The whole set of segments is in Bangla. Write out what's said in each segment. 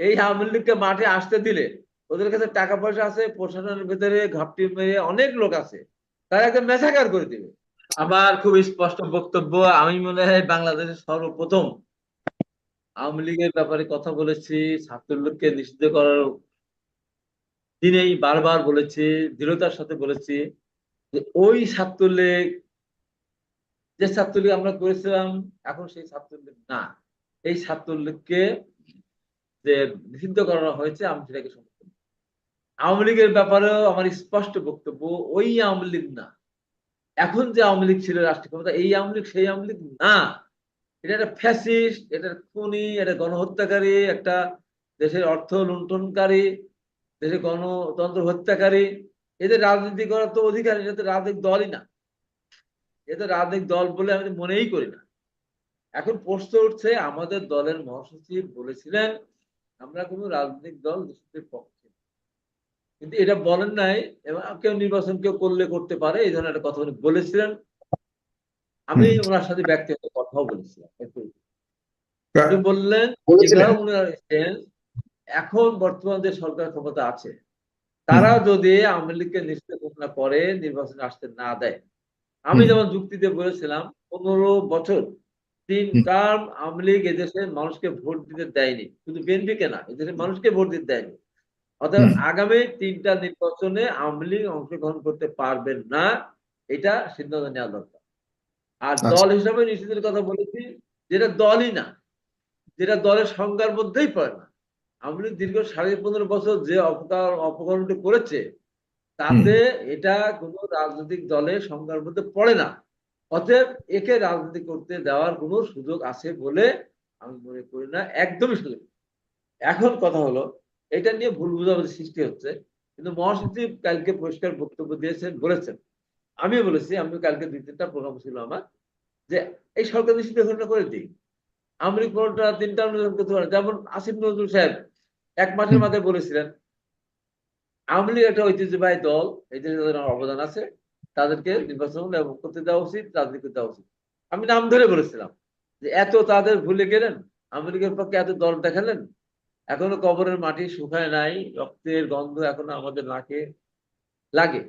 এই আওয়ামী লীগকে মাঠে আসতে দিলে ওদের কাছে টাকা পয়সা আছে, প্রশাসনের ভেতরে ঘাপটি মেরে অনেক লোক আছে। তারা একদম মেসাকার করে দিবে। আমার খুব স্পষ্ট বক্তব্য, আমি মনে হয় বাংলাদেশের সর্বপ্রথম আওয়ামী লীগের ব্যাপারে কথা বলেছি, ছাত্রলীগকে নিষিদ্ধ করার দিনেই বারবার বলেছি, দৃঢ়তার সাথে বলেছি যে ওই ছাত্রলীগ, যে ছাত্রলীগ আমরা করেছিলাম, এখন সেই ছাত্রলীগ না। এই ছাত্রলীগকে যে নিষিদ্ধ করানো হয়েছে, আমি সেটাকে সমর্থন। আওয়ামী লীগের ব্যাপারেও আমার স্পষ্ট বক্তব্য, ওই আওয়ামী লীগ না। এখন যে আওয়ামী লীগ ছিল রাষ্ট্রীয় ক্ষমতা, এই আওয়ামী লীগ, সেই আওয়ামী লীগ না। এটা একটা ফ্যাসিস্ট, এটা খুনি, এটা গণহত্যাকারী, একটা দেশের অর্থ লুণ্ঠনকারী, দেশের গণতন্ত্র হত্যাকারী। এদের রাজনীতি করার তো অধিকার এটা তো রাজনৈতিক দলই না। এটা রাজনৈতিক দল বলে আমি মনেই করি না। এখন প্রশ্ন উঠছে, আমাদের দলের মহাসচিব বলেছিলেন আমরা কোনো রাজনৈতিক দল নিষিদ্ধের পক্ষে। কিন্তু এটা বলেন নাই এবং কেউ নির্বাচন কেউ করলে করতে পারে এই ধরনের একটা কথা উনি বলেছিলেন। আমি ওনার সাথে ব্যক্তিগত কথাও বলেছিলাম উনি বললেন এখন বর্তমান যে সরকার ক্ষমতা আছে তারা যদি আওয়ামী লীগকে নিষিদ্ধ ঘোষণা করে নির্বাচনে আসতে না দেয়। আমি। যেমন যুক্তিতে বলেছিলাম পনেরো বছর তিন টার্ম আওয়ামী লীগ এদেশের মানুষকে ভোট দিতে দেয়নি। শুধু বিএনপিকে না এদেশের মানুষকে ভোট দিতে দেয়নি। অর্থাৎ আগামী তিনটা নির্বাচনে আওয়ামী লীগ অংশগ্রহণ করতে পারবেন না এটা সিদ্ধান্ত নেওয়া দরকার। আর আচ্ছা। দল হিসাবে নিষিদ্ধের কথা বলেছি যেটা দলই না যেটা দলের সংজ্ঞার মধ্যেই পড়ে না। আওয়ামী লীগ দীর্ঘ সাড়ে পনেরো বছর যে অপকার অপকরণটি করেছে তাতে এটা কোনো রাজনৈতিক দলের সংজ্ঞার মধ্যে পড়ে না। অতএব একে রাজনীতি করতে দেওয়ার কোনো সুযোগ আছে বলে আমি মনে করি না একদমই সুযোগ এখন কথা হলো এটা নিয়ে ভুল বোঝাবুঝি সৃষ্টি হচ্ছে কিন্তু মহাসচিব কালকে পরিষ্কার বক্তব্য দিয়েছেন বলেছেন। আমিও বলেছি আমি কালকে দুই তিনটা প্রোগ্রাম ছিল আমার যে এই সরকার নিশ্চিত ঘোষণা করে দিই। লীগ পনেরোটা তিনটা অনুদান করতে পারে যেমন আসিফ নজরুল সাহেব এক মাসের মাথায় বলেছিলেন আওয়ামী লীগ একটা ঐতিহ্যবাহী দল এই তাদের অবদান আছে। তাদেরকে নির্বাচন করতে দেওয়া উচিত, রাজনীতি দেওয়া উচিত। আমি নাম ধরে বলেছিলাম যে এত তাদের ভুলে গেলেন লীগের পক্ষে এত দল দেখালেন, এখনও কবরের মাটি শুকায় নাই, রক্তের গন্ধ এখনও আমাদের নাকে লাগে।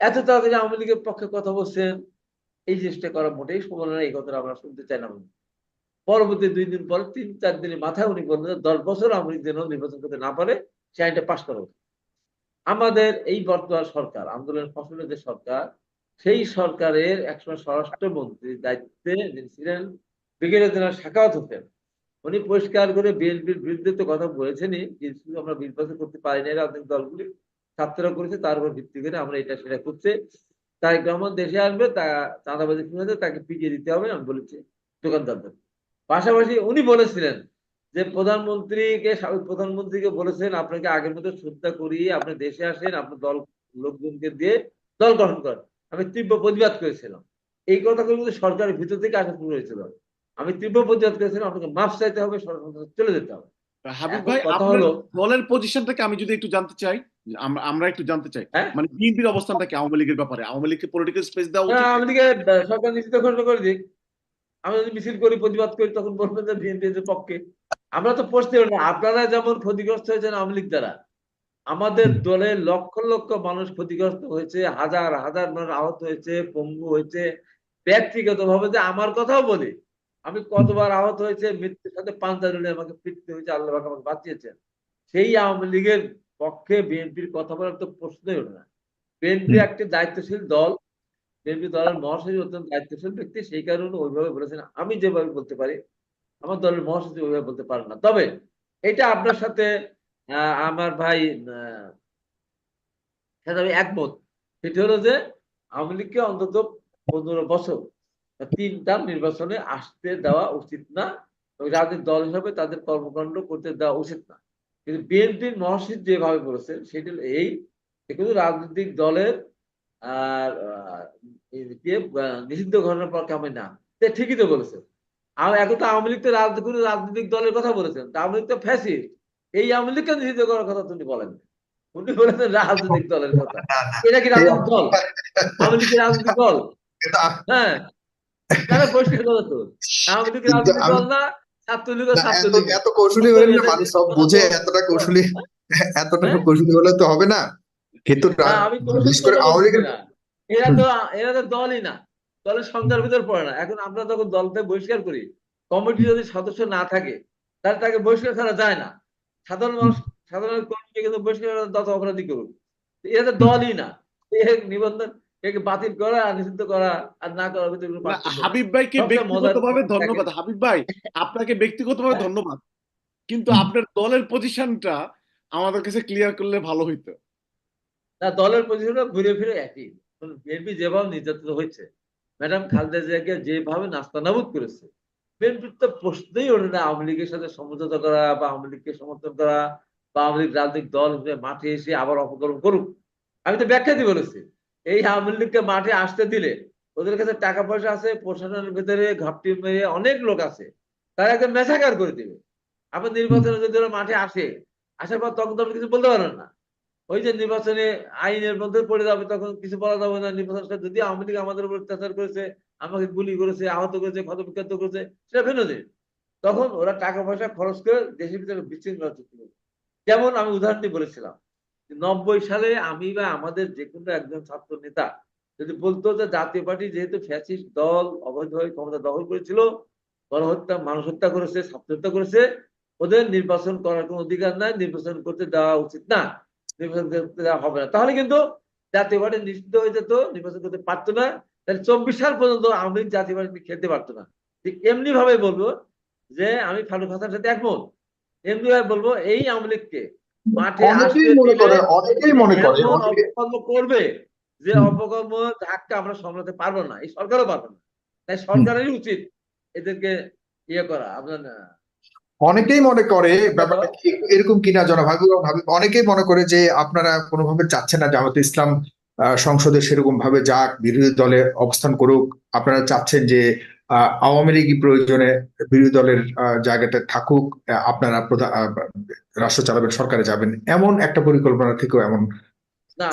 এত তাড়াতাড়ি আওয়ামী লীগের পক্ষে কথা বলছেন, এই জিনিসটা করা মোটেই সমান না, এই কথাটা আমরা শুনতে চাই না। পরবর্তী দুই দিন পর, তিন, চার দিনের মাথায় উনি বললেন দশ বছর আওয়ামী লীগ যেন নির্বাচন করতে না পারে সে আইনটা পাশ করা উচিত। আমাদের এই বর্তমান সরকার আন্দোলন ফসলের যে সরকার, সেই সরকারের একসময় স্বরাষ্ট্রমন্ত্রীর দায়িত্বে যিনি ছিলেন, ব্রিগেডিয়ার জেনারেল শাখাওয়াত হোসেন, উনি পরিষ্কার করে বিএনপির বিরুদ্ধে তো কথা বলেছেনই যে শুধু আমরা নির্বাচন করতে পারি না রাজনৈতিক দলগুলি, ছাত্ররা করেছে, তার উপর ভিত্তি করে আমরা এটা সেটা করছে। তারেক রহমান দেশে আসবে, তা চাঁদাবাজি তাকে পিটিয়ে দিতে হবে, আমি বলেছি, দোকানদারদের। পাশাপাশি উনি বলেছিলেন যে প্রধানমন্ত্রীকে সাবেক প্রধানমন্ত্রীকে বলেছেন আপনাকে আগের মতো শ্রদ্ধা করিয়ে আপনি দেশে আসেন আপনার দল লোকজনকে দিয়ে দল গঠন করেন। আমি তীব্র প্রতিবাদ করেছিলাম। এই কথাগুলো কিন্তু সরকারের ভিতর থেকে আসা শুরু হয়েছিল। আমি তীব্র প্রতিবাদ করেছিলাম আপনাকে মাফ চাইতে হবে সরকার চলে যেতে হবে। হাবিব ভাই দলের পজিশনটাকে আমি যদি একটু জানতে চাই আমরা আমরা একটু জানতে চাই হ্যাঁ? মানে বিএনপির অবস্থানটা কি আওয়ামী লীগের ব্যাপারে? আওয়ামী লীগকে পলিটিক্যাল স্পেস দেওয়া উচিত? আমি দিকে সরকার নিশ্চিত ঘোষণা করে দিক। আমি যদি মিছিল করি প্রতিবাদ করি তখন বলবেন যে বিএনপি পক্ষে। আমরা তো পড়তে পারি না আপনারা যেমন ক্ষতিগ্রস্ত হয়েছেন আওয়ামী লীগ দ্বারা আমাদের দলে লক্ষ লক্ষ মানুষ ক্ষতিগ্রস্ত হয়েছে হাজার হাজার মানুষ আহত হয়েছে পঙ্গু হয়েছে ব্যক্তিগত ভাবে যে আমার কথাও বলি আমি কতবার আহত হয়েছে মৃত্যুর সাথে পাঞ্জা জড়িয়ে আমাকে ফিরতে হয়েছে আল্লাহ আমাকে বাঁচিয়েছেন। সেই আওয়ামী লীগের পক্ষে বিএনপির কথা বলার তো প্রশ্নই ওঠে না। বিএনপি একটি দায়িত্বশীল দল বিএনপি দলের মহাসচিব অত্যন্ত দায়িত্বশীল ব্যক্তি সেই কারণে ওইভাবে বলেছেন। আমি যেভাবে বলতে পারি আমার দলের মহাসচিব ওইভাবে বলতে পারেন না। তবে এটা আপনার সাথে আমার ভাই আমি একমত। সেটি হলো যে আওয়ামী লীগকে অন্তত পনেরো বছর বা তিনটা নির্বাচনে আসতে দেওয়া উচিত না রাজনৈতিক দল হিসাবে তাদের কর্মকাণ্ড করতে দেওয়া উচিত না। কিন্তু বিএনপির মহাসচিব যেভাবে বলেছেন, সেটি এই কিন্তু রাজনৈতিক দলের নিষিদ্ধ ঘটনার পক্ষে আমি না। ঠিকই তো বলেছেন। আর এখন তো আওয়ামী লীগ তো কোনো রাজনৈতিক দলের কথা বলেছেন। তা আওয়ামী লীগ তো ফ্যাসিস্ট এই আওয়ামী লীগকে নিষিদ্ধ করার কথা তিনি বলেন। উনি বলেছেন রাজনৈতিক দলের কথা। এটা কি রাজনৈতিক দল? আওয়ামী লীগের রাজনৈতিক দল? হ্যাঁ। পরিষ্কার তো? আওয়ামী লীগ রাজনৈতিক দল না ছাত্রলীগ ও না, এত কৌশলী হলে মানুষ সব বুঝে এতটা কৌশলী এতটা হ্যাঁ? কৌশলী হলে তো হবে না। কিন্তু আমি বিশেষ করে আওয়ামী লীগের এরা তো এরা তো দলই না। দলের সংখ্যার ভিতর পড়ে না। এখন আমরা যখন দল থেকে বহিষ্কার করি কমিটি যদি সদস্য না থাকে তাহলে তাকে বহিষ্কার করা যায় না। সাধারণ মানুষ সাধারণ কর্মীকে কিন্তু বহিষ্কার করা দত অপরাধী করুন এরা তো দলই না। নিবন্ধন একে বাতিল করা নিষিদ্ধ করা আর না করার ভিতরে কোনো না, পার্থক্য নেই। হাবিব ভাইকে ব্যক্তিগতভাবে ধন্যবাদ। হাবিব ভাই আপনাকে ব্যক্তিগতভাবে। ধন্যবাদ। কিন্তু আপনার দলের পজিশনটা আমাদের কাছে ক্লিয়ার করলে ভালো হইতো। না দলের পজিশনটা ঘুরে ফিরে একই। বিএনপি যেভাবে নির্যাতিত হয়েছে ম্যাডাম খালেদা জিয়াকে যেভাবে নাস্তানাবুদ করেছে, বিএনপির তো প্রশ্নই ওঠে না আওয়ামী লীগের সাথে সমঝোতা করা বা আওয়ামী লীগকে সমর্থন করা বা আওয়ামী লীগ রাজনৈতিক দল মাঠে এসে আবার অপকর্ম করুক। আমি তো ব্যাখ্যা দিয়ে বলেছি, এই আওয়ামী লীগকে মাঠে আসতে দিলে ওদের কাছে টাকা পয়সা আছে, প্রশাসনের ভেতরে ঘাপটি মেরে অনেক লোক আছে, তারা একদম মেসাকার করে দিবে। আবার নির্বাচনে যদি ওরা মাঠে আসে, আসার পর তখন তো আপনি কিছু বলতে পারেন না। ওই যে নির্বাচনে আইনের মধ্যে পড়ে যাবে, তখন কিছু বলা যাবে না। নির্বাচনটা যদি আওয়ামী লীগ আমাদের উপর অত্যাচার করেছে, আমাকে গুলি করেছে, আহত করেছে, ক্ষতবিক্ষত করেছে, সেটা ভিন্ন জিনিস তখন ওরা টাকা পয়সা খরচ করে দেশের ভিতরে বিশৃঙ্খলা সৃষ্টি করবে। যেমন আমি উদাহরণটি বলেছিলাম নব্বই সালে আমি বা আমাদের যে কোনো একজন ছাত্র নেতা যদি বলতো যে জাতীয় পার্টি যেহেতু ফ্যাসিস্ট দল অবৈধভাবে ক্ষমতা দখল করেছিল, গণহত্যা, মানুষ হত্যা করেছে, ছাত্র হত্যা করেছে, ওদের নির্বাচন করার কোনো অধিকার নাই, নির্বাচন করতে দেওয়া উচিত না। নির্বাচন দেওয়া হবে না। তাহলে কিন্তু জাতীয় পার্টি নিষিদ্ধ হয়ে যেত নির্বাচন করতে পারতো না। তাহলে চব্বিশ সাল পর্যন্ত আওয়ামী লীগ জাতীয় পার্টি খেলতে পারতো না। ঠিক এমনি ভাবে বলব যে আমি ফারুক হাসানের সাথে একমত। এমনি ভাবে বলব এই আওয়ামী লীগকে মাঠে অপকর্ম করবে যে। অপকর্ম ধাক্কা আমরা সামলাতে পারব না। এই সরকারও পারবে না। তাই সরকারেরই উচিত এদেরকে ইয়ে করা। আপনার অনেকেই মনে করে ব্যাপারটা এরকম কিনা হাবিব হাবিব অনেকেই মনে করে যে আপনারা কোনোভাবে চাচ্ছেন না জামাতে ইসলাম সংসদে সেরকম ভাবে যাক বিরোধী দলে অবস্থান করুক। আপনারা চাচ্ছেন যে আওয়ামী লীগই প্রয়োজনে বিরোধী দলের জায়গাতে থাকুক আপনারা রাষ্ট্র চালাবেন সরকারে যাবেন। এমন একটা পরিকল্পনা থেকেও এমন না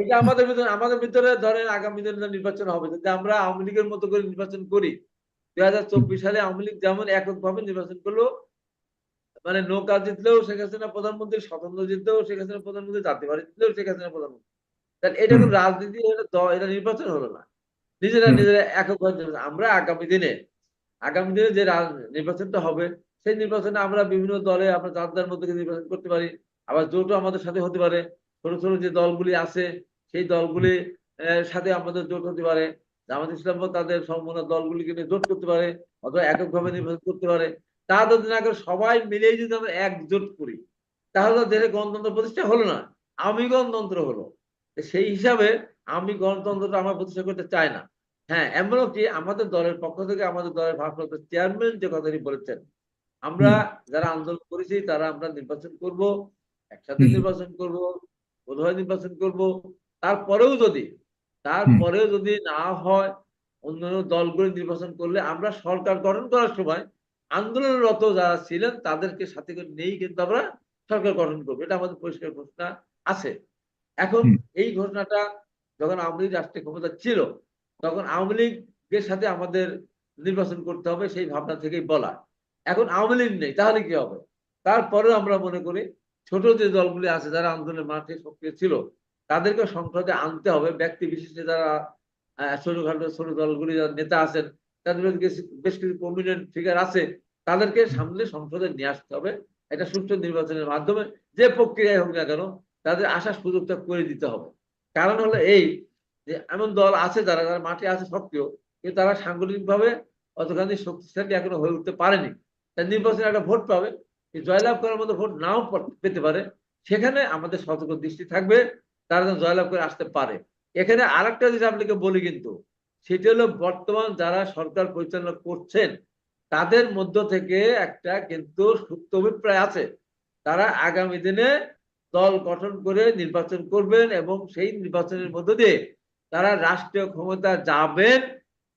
এটা আমাদের ভিতরে আমাদের ভিতরে ধরেন আগামী দিনে নির্বাচন হবে। যদি আমরা আওয়ামী লীগের মতো করে নির্বাচন করি দুই চব্বিশ সালে আওয়ামী লীগ যেমন এককভাবে নির্বাচন করল মানে নৌকা জিতলেও শেখ হাসিনা প্রধানমন্ত্রী স্বতন্ত্র জিতলেও শেখ হাসিনা প্রধানমন্ত্রী জাতীয় পার্টি জিতলেও শেখ হাসিনা প্রধানমন্ত্রী। তাহলে এটা কোনো রাজনীতি এটা নির্বাচন হলো না। নিজেরা নিজেরা এককভাবে আমরা আগামী দিনে আগামী দিনে যে নির্বাচনটা হবে সেই নির্বাচনে আমরা বিভিন্ন দলে আমরা যার মধ্যে নির্বাচন করতে পারি। আবার জোটও আমাদের সাথে হতে পারে। ছোট ছোট যে দলগুলি আছে সেই দলগুলি সাথে আমাদের জোট হতে পারে। জামাত ইসলাম তাদের সম্পূর্ণ দলগুলিকে নিয়ে জোট করতে পারে অথবা এককভাবে নির্বাচন করতে পারে। তা যদি না করে সবাই মিলেই যদি আমরা একজোট করি তাহলে দেশে গণতন্ত্র প্রতিষ্ঠা হলো না আমি গণতন্ত্র হলো। সেই হিসাবে আমি গণতন্ত্রটা আমরা প্রতিষ্ঠা করতে চাই না। হ্যাঁ এমনও কি আমাদের দলের পক্ষ থেকে আমাদের দলের ভারপ্রাপ্ত চেয়ারম্যান যে কথাটি বলেছেন আমরা যারা আন্দোলন করেছি তারা আমরা নির্বাচন করব একসাথে নির্বাচন করব বোধহয় নির্বাচন করব। তারপরেও যদি তারপরেও যদি না হয় অন্যান্য দলগুলি নির্বাচন করলে আমরা সরকার গঠন করার সময় আন্দোলনরত যারা ছিলেন তাদেরকে সাথে করে নিয়েই কিন্তু আমরা সরকার গঠন করব। এটা আমাদের পরিষ্কার ঘোষণা আছে। এখন এই ঘোষণাটা যখন আওয়ামী লীগ রাষ্ট্রীয় ক্ষমতা ছিল তখন আওয়ামী লীগের সাথে আমাদের নির্বাচন করতে হবে সেই ভাবনা থেকেই বলা। এখন আওয়ামী লীগ নেই তাহলে কি হবে? তারপরেও আমরা মনে করি ছোট যে দলগুলি আছে যারা আন্দোলনের মাঠে সক্রিয় ছিল তাদেরকে সংসদে আনতে হবে। ব্যক্তি বিশেষে যারা ছোটখাটো ছোট দলগুলি যারা নেতা আছেন, তাদের বেশ কিছু প্রমিনেন্ট ফিগার আছে। তাদেরকে সামনে সংসদে নিয়ে আসতে হবে। এটা সুষ্ঠু নির্বাচনের মাধ্যমে যে প্রক্রিয়ায় হোক না কেন তাদের আসার সুযোগটা করে দিতে হবে। কারণ হলো এই যে এমন দল আছে যারা যারা মাঠে আছে সক্রিয়, কিন্তু তারা সাংগঠনিকভাবে অতখানি শক্তিশালী এখনও হয়ে উঠতে পারেনি। তাই নির্বাচনে একটা ভোট পাবে জয়লাভ করার মতো ভোট নাও পেতে পারে। সেখানে আমাদের সতর্ক দৃষ্টি থাকবে। তারা যেন জয়লাভ করে আসতে পারে। এখানে আরেকটা জিনিস আপনাকে বলি কিন্তু, সেটি হলো বর্তমান যারা সরকার পরিচালনা করছেন, তাদের মধ্য থেকে একটা কিন্তু সুপ্ত অভিপ্রায় আছে। তারা আগামী দিনে দল গঠন করে নির্বাচন করবেন এবং সেই নির্বাচনের মধ্য দিয়ে তারা রাষ্ট্রীয় ক্ষমতা যাবেন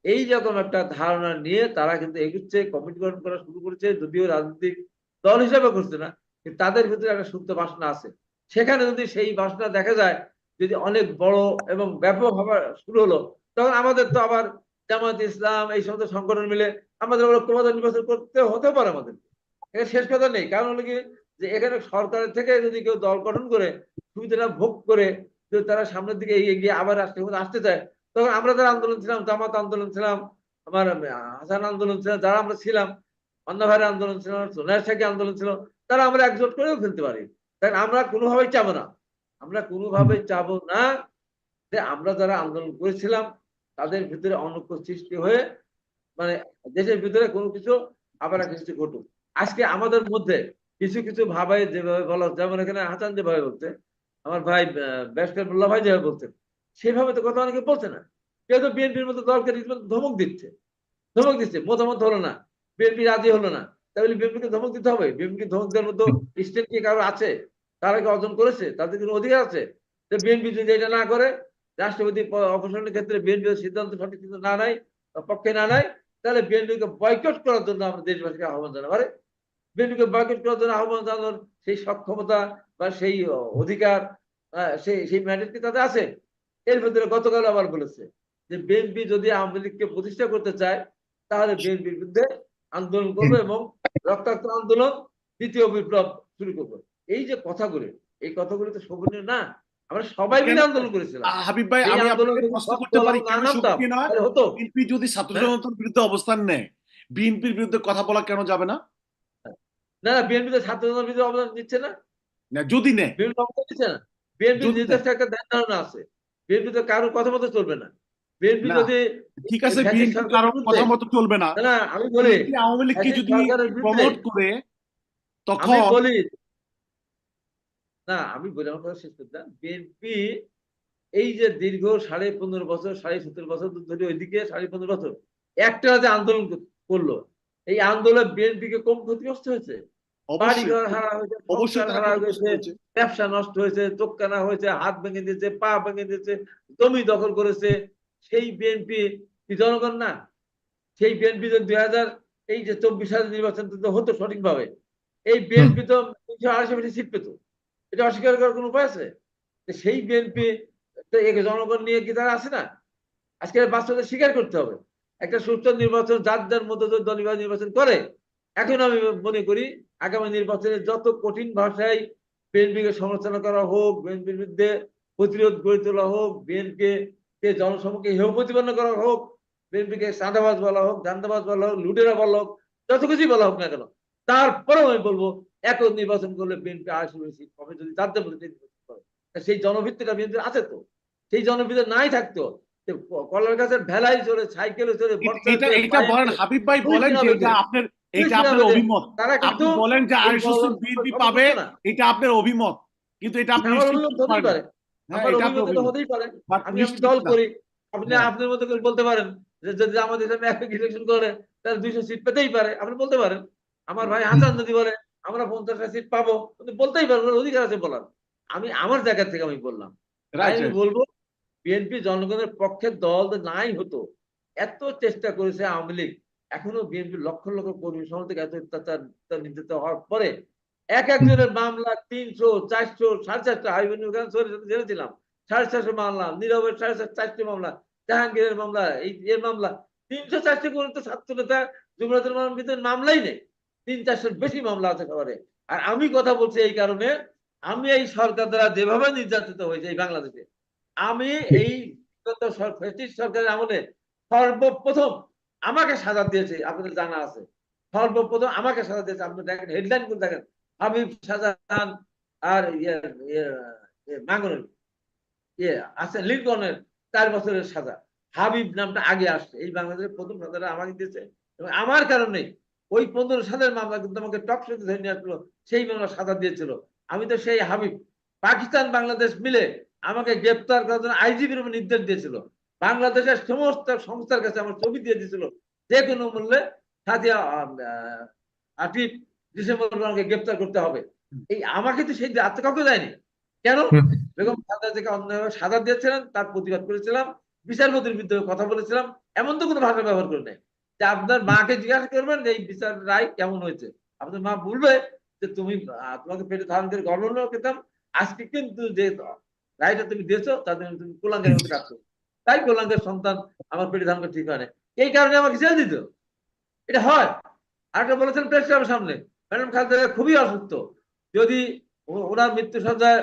এই রকম একটা ধারণা নিয়ে তারা কিন্তু এগুচ্ছে কমিটি গঠন করা শুরু করেছে, যদিও রাজনৈতিক দল হিসেবে করছে না তাদের ভিতরে একটা সুপ্ত বাসনা আছে। সেখানে যদি সেই বাসনা দেখা যায়, যদি অনেক বড় এবং ব্যাপক হওয়া শুরু হলো, তখন আমাদের তো আবার জামাত ইসলাম, এই সমস্ত সংগঠন মিলে আমাদের ঐক্যবদ্ধ নির্বাচন করতে হতে পারে আমাদের। এখানে শেষ কথা নেই। কারণ হলো কি? যে এখানে সরকারের থেকে যদি কেউ দল গঠন করে, সুবিধাটা ভোগ করে, যদি তারা সামনের দিকে এগিয়ে গিয়ে আবার রাষ্ট্রের আসতে চায়, তখন আমরা যারা আন্দোলন ছিলাম, জামাত আন্দোলন ছিলাম, আমার হাসান আন্দোলন ছিলাম, যারা আমরা ছিলাম অন্যভাবে আন্দোলন ছিল সোনার শাখী আন্দোলন ছিল, তারা আমরা একজোট করেও ফেলতে পারি। তাই আমরা কোনোভাবেই চাবো না। আমরা কোনোভাবেই চাবো না যে আমরা যারা আন্দোলন করেছিলাম তাদের ভিতরে অনৈক্য সৃষ্টি হয়ে মানে দেশের ভিতরে কোনো কিছু আবার কিছু ঘটুক। আজকে আমাদের মধ্যে কিছু কিছু ভাবে যেভাবে বলা যেমন এখানে হাসান যেভাবে বলছে আমার ভাই ব্যাসকার মোল্লা ভাই যেভাবে বলছেন সেভাবে তো কথা অনেকে বলছে না। কেউ তো বিএনপির মতো দলকে ধমক দিচ্ছে। ধমক দিচ্ছে মতামত হলো না। বিএনপি রাজি হলো না। তাহলে বিএনপিকে ধমক দিতে হবে। বিএনপিকে ধমক দেওয়ার মতো স্টেট কি কারও আছে? তারা কি অর্জন করেছে তাদের কোনো অধিকার আছে। যে বিএনপি যদি এটা না করে রাষ্ট্রপতি অপসারণের ক্ষেত্রে বিএনপি সিদ্ধান্ত সঠিক সিদ্ধান্ত না নেয় পক্ষে না নেয় তাহলে বিএনপিকে বয়কট করার জন্য আমরা দেশবাসীকে আহ্বান জানাব। আরে বিএনপিকে বয়কট করার জন্য আহ্বান জানানোর সেই সক্ষমতা বা সেই অধিকার সেই সেই ম্যান্ডেট কি তাদের আছে? এর ভিতরে গতকাল আবার বলেছে যে বিএনপি যদি আওয়ামী লীগকে প্রতিষ্ঠা করতে চায় তাহলে বিএনপির বিরুদ্ধে আন্দোলন করবে এবং রক্তাক্ত আন্দোলন দ্বিতীয় বিপ্লব শুরু করবে। এই যে কথাগুলো এই কথাগুলো তো শোভনীয় না। আমরা সবাই মিলে আন্দোলন করেছিলাম। হাবিব ভাই আমি আপনাকে প্রশ্ন করতে পারি দল কেন না নামতাম, সত্যি নয়? তাহলে হতো। বিএনপি যদি ছাত্র জনতার বিরুদ্ধে অবস্থান নেয় বিএনপির বিরুদ্ধে কথা বলা কেন যাবে না? না না বিএনপি তো ছাত্র জনতার বিরুদ্ধে অবদান দিচ্ছে না। না যদি নেয়। বিএনপি দিচ্ছে না। বিএনপি নিজস্ব একটা ধ্যান ধারণা আছে। বিএনপি তো কারোর কথা মতো চলবে না। বিএনপি না, যদি ঠিক আছে বিএনপি সরকারের কারও বিরুদ্ধে- কথা মতো চলবে না। না, আমি বলি আওয়ামী লীগকে যদি প্রমোট করে আমি বলি না আমি বলি আমার কথা শেষ করতাম বিএনপি এই যে দীর্ঘ সাড়ে পনেরো বছর সাড়ে সতেরো বছর ধরে ওইদিকে সাড়ে পনেরো বছর একটা যে আন্দোলন করল। এই আন্দোলন বিএনপি কে কম ক্ষতিগ্রস্ত হয়েছে। বাড়ি ঘর হারা হয়েছে হারা হয়েছে হয়েছে। ব্যবসা নষ্ট হয়েছে চোখ কানা হয়েছে হাত ভেঙে দিয়েছে পা ভেঙে দিয়েছে জমি দখল করেছে সেই বিএনপি কি জনগণ না? সেই বিএনপি তো দুই হাজার এই যে চব্বিশ সালের নির্বাচন তো হতো সঠিকভাবে। এই বিএনপি তো তিনশো আড়াইশো বেশি সিট পেত। এটা অস্বীকার করার কোনো উপায় আছে? সেই বিএনপি তো জনগণ নিয়ে কি তারা আছে না? আজকে বাস্তবতা স্বীকার করতে হবে। একটা সুস্থ নির্বাচন যার যার মধ্যে যদি দল নির্বাচন নির্বাচন করে এখন আমি মনে করি আগামী নির্বাচনে যত কঠিন ভাষায় বিএনপিকে সমালোচনা করা হোক বিএনপির বিরুদ্ধে প্রতিরোধ গড়ে তোলা হোক বিএনপি কে জনসমক্ষে হেয় প্রতিপন্ন করা হোক বিএনপিকে সাদাবাজ বলা হোক দান্দাবাজ বলা হোক লুটেরা বলা হোক যত কিছুই বলা হোক না কেন তারপরেও আমি বলব একক নির্বাচন করলে বিএনপি আড়াইশো বেশি কবে যদি তাদের মধ্যে নির্বাচন করে সেই জনভিত্তিটা বিএনপির আছে তো। সেই জনভিত্তি নাই থাকতো। যে কলার গাছের ভেলাই চলে সাইকেলে চলে এটা- বলেন হাবিব ভাই বলেন যে এটা আপনার এটা আপনার অভিমত। আপনি কিন্তু বলেন যে আড়াইশো বিএনপি পাবে এটা আপনার অভিমত। কিন্তু এটা আপনি হতেই পারে। হ্যাঁ আপনার আমি দল করি। আপনি মতো করে বলতে পারেন যে যদি আমাদের ইলেকশন করে তাহলে দুইশো সিট পেতেই পারে। আপনি বলতে পারেন। আমার ভাই হাসান যদি বলে আমরা পঞ্চাশটা সিট পাবো। বলতেই অধিকার আছে বলার। আমি আমার জায়গা থেকে আমি বললাম। আমি বলব বিএনপি জনগণের পক্ষে দল নাই হতো। এত চেষ্টা করেছে আওয়ামী লীগ। এখনও বিএনপি লক্ষ লক্ষ কর্মী সমাজ থেকে এত অত্যাচার নির্যাতিত হওয়ার পরে এক একজনের মামলা তিনশো, চারশো, সাড়ে চারশো হাইবেন জেনেছিলাম সাড়ে চারশো মামলা, নীরবের সাড়ে চার- চারশো মামলা, জাহাঙ্গীরের মামলা, এই এর মামলা, তিনশো চারশো করে তো ছাত্র নেতা যুবরাজের মামলার ভিতরে মামলাই নেই। তিন চারশোর বেশি মামলা আছে খবরে। আর আমি কথা বলছি এই কারণে, আমি এই সরকার দ্বারা যেভাবে নির্যাতিত হয়েছে এই বাংলাদেশে, আমি এই সরকারের আমলে সর্বপ্রথম আমাকে সাজা দিয়েছে, আপনাদের জানা আছে। সর্বপ্রথম আমাকে সাজা দিয়েছে, আপনি দেখেন হেডলাইনগুলো দেখেন। হাবিব শাহজাহান আর ইয়ে ইয়ে ইয়ে ইয়ে আছে লিঙ্কনের চার বছরের সাজা। হাবিব নামটা আগে আসছে। এই বাংলাদেশের প্রথম সাজাটা আমাকে দিয়েছে। এবং আমার কারণে ওই পনেরো সালের মামলা কিন্তু আমাকে টক শোতে ধরে নিয়ে আসলো সেই মামলা সাজা দিয়েছিল। আমি তো সেই হাবিব। পাকিস্তান বাংলাদেশ মিলে আমাকে গ্রেপ্তার করার জন্য আইজিপির উপর নির্দেশ দিয়েছিল। বাংলাদেশের সমস্ত সংস্থার কাছে আমার ছবি দিয়ে দিয়েছিল। যে কোনো মূল্যে আহ, আটিফ ডিসেম্বর গ্রেপ্তার করতে হবে। এই আমাকে তো সেই আত্ম কাউকে দেয়নি। কেন। বেগম সাদা থেকে অন্যায়ভাবে সাজা দিয়েছিলেন তার প্রতিবাদ করেছিলাম বিচারপতির বিরুদ্ধে কথা বলেছিলাম এমন তো কোনো ভাষা ব্যবহার করে নাই। যে আপনার মাকে জিজ্ঞাসা করবেন এই বিচার রায় কেমন হয়েছে? আপনার মা বলবে যে তুমি তোমাকে পেটে ধারণ করে গর্ব খেতাম আজকে কিন্তু যে রায়টা তুমি দিয়েছ তাদের তুমি কুলাঙ্গের মধ্যে কাজ করো তাই কুলাঙ্গের সন্তান আমার পেটে ধারণ করে ঠিক হয় না এই কারণে আমাকে জেল দিত এটা হয়। আরেকটা বলেছেন প্রেস ক্লাবের সামনে। ম্যাডাম খালেদা খুবই অসুস্থ। যদি ওনার মৃত্যু সজ্জায়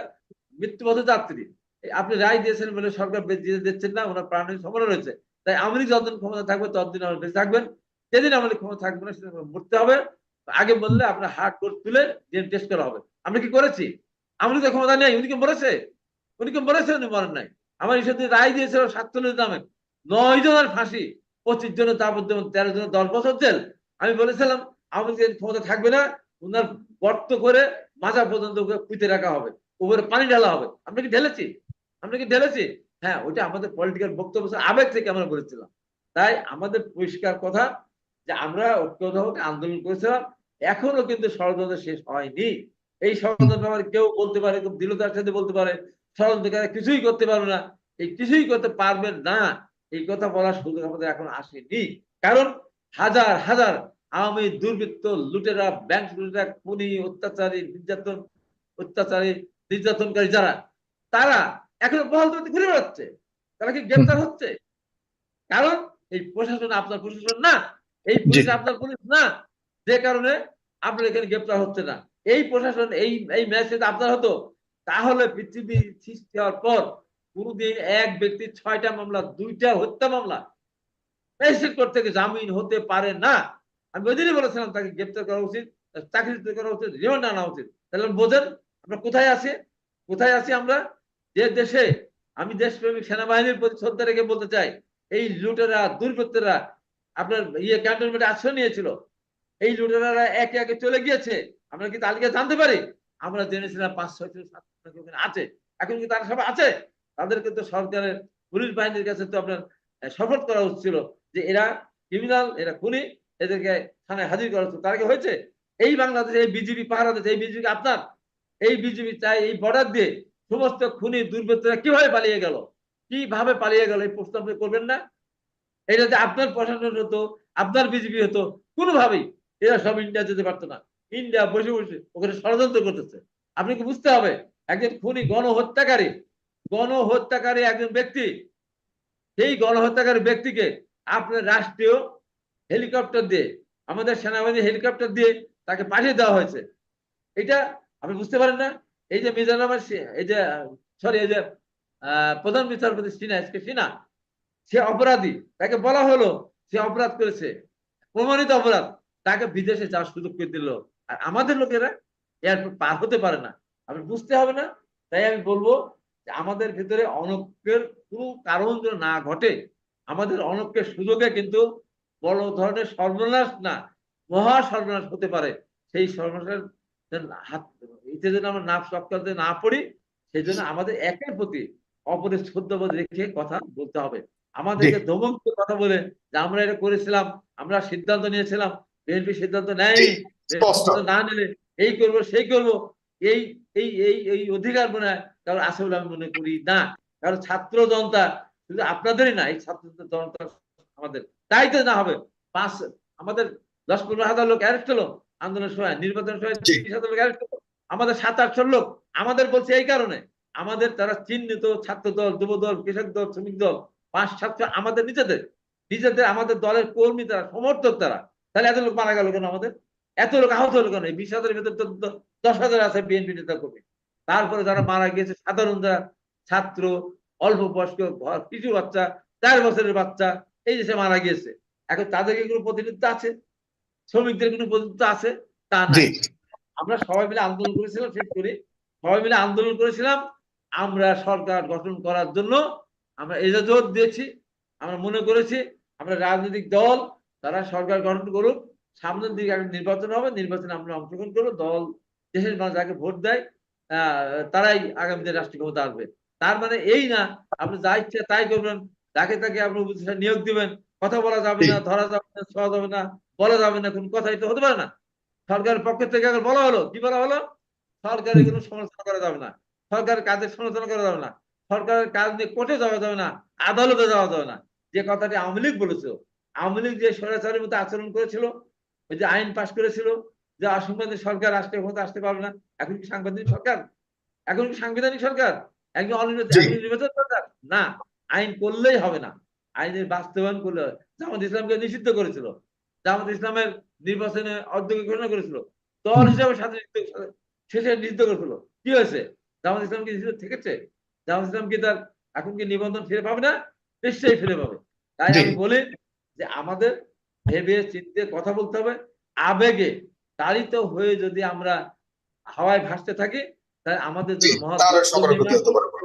মৃত্যুপথ যাত্রী আপনি রায় দিয়েছেন বলে সরকার দিচ্ছেন না, ওনার প্রাণের সময় রয়েছে। তাই লীগ যতদিন ক্ষমতা থাকবে, ততদিন আমরা বেঁচে থাকবেন। যেদিন লীগ ক্ষমতা থাকবে না, সেদিন মরতে হবে। আগে বললে আপনার হার্ট কোড তুলে ডিএনএ টেস্ট করা হবে। আমরা কি করেছি? আওয়ামী তো ক্ষমতা নেই, উনি কি মরেছে? উনি কি মরেছে, উনি মরেন নাই। আমার ইস্যুতে রায় দিয়েছিল সাতচল্লিশ নামে। নয় জনের ফাঁসি, পঁচিশ জনের তাপদ্যমন তেরো জনের দশ বছর জেল। আমি বলেছিলাম আওয়ামী ক্ষমতা থাকবে না, ওনার গর্ত করে মাজা পর্যন্ত পুঁতে রাখা হবে উপরে পানি ঢালা হবে। আমরা কি ঢেলেছি? আমরা কি ঢেলেছি? হ্যাঁ ওটা আমাদের পলিটিক্যাল বক্তব্য আবেগ থেকে আমরা বলেছিলাম। তাই আমাদের পরিষ্কার কথা যে আমরা ঐক্যবদ্ধ আন্দোলন করেছিলাম, এখনও কিন্তু ষড়যন্ত্র শেষ হয়নি। এই ষড়যন্ত্র আমার কেউ বলতে পারে খুব দৃঢ়তার সাথে বলতে পারে ষড়যন্ত্রকারী কিছুই করতে পারবে না। এই কিছুই করতে পারবেন না, এই কথা বলার সুযোগ আমাদের এখন আসেনি। কারণ হাজার হাজার আওয়ামী দুর্বৃত্ত লুটেরা ব্যাংক লুটেরা খুনি অত্যাচারী নির্যাতন অত্যাচারী নির্যাতনকারী যারা তারা এখনও বহাল তবিতে ঘুরে বেড়াচ্ছে। তারা কি গ্রেপ্তার হচ্ছে? কারণ এই প্রশাসন আপনার প্রশাসন না এই পুলিশ আপনার পুলিশ না যে কারণে আপনার এখানে গ্রেপ্তার হচ্ছে না। এই প্রশাসন এই এই ম্যাচে আপনার হতো তাহলে পৃথিবী সৃষ্টি হওয়ার পর কোনদিন এক ব্যক্তি ছয়টা মামলা দুইটা হত্যা মামলা ম্যাজিস্ট্রেট থেকে জামিন হতে পারে না। আমি ওই দিনই বলেছিলাম তাকে গ্রেপ্তার করা উচিত চাকরি করা উচিত রিমান্ড আনা উচিত। তাহলে বোঝেন আমরা কোথায় আছি কোথায় আছি আমরা? যে দেশে আমি দেশপ্রেমিক সেনাবাহিনীর প্রতি শ্রদ্ধা রেখে বলতে চাই, এই লুটেরা, দুর্বৃত্তরা আপনার ইয়ে ক্যান্টনমেন্টে আশ্রয় নিয়েছিল, এই লুটেরারা একে একে চলে গিয়েছে, আমরা কি তালিকা জানতে পারি? আমরা জেনেছিলাম পাঁচ, ছয় আছে। এখন কি তারা সব আছে? তাদেরকে তো সরকারের, পুলিশ বাহিনীর কাছে তো আপনার শপথ করা উচিত ছিল যে এরা ক্রিমিনাল এরা খুনি এদেরকে থানায় হাজির করা উচিত তারা হয়েছে? এই বাংলাদেশে এই বিজেপি পাহারা দিচ্ছে এই বিজেপি আপনার, এই বিজেপি চাই এই বর্ডার দিয়ে সমস্ত খুনি দুর্বৃত্তরা কীভাবে পালিয়ে গেল? কীভাবে পালিয়ে গেল? এই প্রশ্ন আপনি করবেন না? এটা যে আপনার প্রশাসন হতো, আপনার বিজেপি হতো, কোনোভাবেই এরা সব ইন্ডিয়া যেতে পারতো না। ইন্ডিয়া বসে বসে ওখানে ষড়যন্ত্র করতেছে। আপনি কি বুঝতে হবে? একজন খুনি গণহত্যাকারী গণহত্যাকারী একজন ব্যক্তি, সেই গণহত্যাকারী ব্যক্তিকে আপনার রাষ্ট্রীয় হেলিকপ্টার দিয়ে, আমাদের সেনাবাহিনী হেলিকপ্টার দিয়ে তাকে পাঠিয়ে দেওয়া হয়েছে। এটা আপনি বুঝতে পারেন না? এই যে মিজানুর এই যে সরি এই যে প্রধান বিচারপতি সিনহা এস কে সিনহা সে অপরাধী। তাকে বলা হলো, সে অপরাধ করেছে, প্রমাণিত অপরাধ। তাকে বিদেশে যাওয়ার সুযোগ করে দিল। আর আমাদের লোকেরা এয়ারপোর্ট পার হতে পারে না। আপনি বুঝতে হবে না? তাই আমি বলব যে আমাদের ভিতরে অনৈক্যের কোনো কারণ যেন না ঘটে। আমাদের অনৈক্যের সুযোগে কিন্তু বড় ধরনের সর্বনাশ না মহা সর্বনাশ হতে পারে। সেই সর্বনাশের হাত এতে যেন আমরা না চক্রান্তে না পড়ি সেই জন্য আমাদের একের প্রতি অপরের শ্রদ্ধাবোধ রেখে কথা বলতে হবে। আমাদেরকে দিয়ে কথা বলে যে আমরা এটা করেছিলাম আমরা সিদ্ধান্ত নিয়েছিলাম বিএনপি সিদ্ধান্ত নেয়নি না নিলে এই করব সেই করব এই এই এই এই অধিকার মনে হয় কারণ আছে বলে আমি মনে করি না। কারণ ছাত্র জনতা শুধু আপনাদেরই না এই ছাত্র জনতা আমাদের তাই তো না হবে? পাঁচ আমাদের দশ পনেরো হাজার লোক অ্যারেস্ট হলো আন্দোলনের সময় নির্বাচনের সময়। তিরিশ হাজার লোক অ্যারেস্ট হলো আমাদের সাত আটশো লোক আমাদের বলছে এই কারণে। আমাদের তারা চিহ্নিত ছাত্র দল যুব দল কৃষক দল শ্রমিক দল পাঁচ সাতশো আমাদের নিজেদের। নিজেদের আমাদের দলের কর্মী তারা সমর্থক তারা। তাহলে এত লোক মারা গেল কেন আমাদের? এত লোক আহত হলো কেন? বিশ হাজারের ভেতর তো দশ হাজার আছে বিএনপি নেতা কর্মী। তারপরে যারা মারা গিয়েছে সাধারণ যারা ছাত্র অল্প বয়স্ক ঘর কিছু বাচ্চা চার বছরের বাচ্চা এই দেশে মারা গিয়েছে। এখন তাদেরকে কোনো প্রতিনিধিত্ব আছে? শ্রমিকদের কোনো প্রতিনিধিত্ব আছে? তা না আমরা সবাই মিলে আন্দোলন করেছিলাম শেষ করি। সবাই মিলে আন্দোলন করেছিলাম। আমরা সরকার গঠন করার জন্য আমরা এজাজত দিয়েছি। আমরা মনে করেছি আমরা রাজনৈতিক দল তারা সরকার গঠন করুক। সামনের দিকে একটা নির্বাচন হবে নির্বাচনে আমরা অংশগ্রহণ করব। দল দেশের মানুষ যাকে ভোট দেয় আহ, তারাই আগামীতে রাষ্ট্রীয় ক্ষমতা আসবে। তার মানে এই না আপনি যা ইচ্ছা তাই করবেন। যাকে তাকে আপনি উপদেষ্টা নিয়োগ দিবেন। কথা বলা যাবে না ধরা যাবে না ছোঁয়া যাবে না বলা যাবে না কোন কথাই তো হতে পারে না। সরকারের পক্ষ থেকে বলা হলো কি বলা হলো? সরকারের কোনো সমালোচনা করা যাবে না। সরকারের কাজের সমালোচনা করা যাবে না। সরকারের কাজ নিয়ে কোর্টে যাওয়া যাবে না আদালতে যাওয়া যাবে না। যে কথাটি আওয়ামী লীগ বলেছিল আওয়ামী লীগ যে স্বৈরাচারের মতো আচরণ করেছিল ওই যে আইন পাশ করেছিল যে অসাংবিধানিক সরকার রাষ্ট্রীয় ক্ষমতা আসতে পারবে না এখন কি সাংবিধানিক সরকার? এখন কি সাংবিধানিক সরকার? একজন অনির্বাচিত। সরকার? না। আইন করলেই হবে না। আইনের বাস্তবায়ন করলে জামাত ইসলামকে নিষিদ্ধ করেছিল। জামাত ইসলামের নির্বাচনে অধ্যক্ষ ঘোষণা করেছিল। দল হিসাবে সাথে শেষে নিষিদ্ধ করেছিল। কি হয়েছে? জামাত ইসলাম কি নিষিদ্ধ থেকেছে? জামাত ইসলাম কি তার এখন কি নিবন্ধন ফিরে পাবে না? নিশ্চয়ই ফিরে পাবে। তাই আমি বলি যে আমাদের ভেবে চিন্তে কথা বলতে হবে। আবেগে তাড়িত হয়ে যদি আমরা হাওয়ায় ভাসতে থাকি তাহলে আমাদের জন্য মহা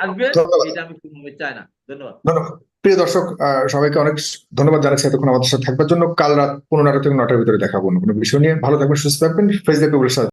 আসবে এটা আমি কোনোভাবে চাই না। ধন্যবাদ। প্রিয় দর্শক সবাইকে অনেক ধন্যবাদ জানাচ্ছি এতক্ষণ আমাদের সাথে থাকবার জন্য। কাল রাত পনেরো থেকে নটার ভিতরে দেখাবো কোনো বিষয় নিয়ে। ভালো থাকবেন, সুস্থ থাকবেন। ফেসবুক সাথে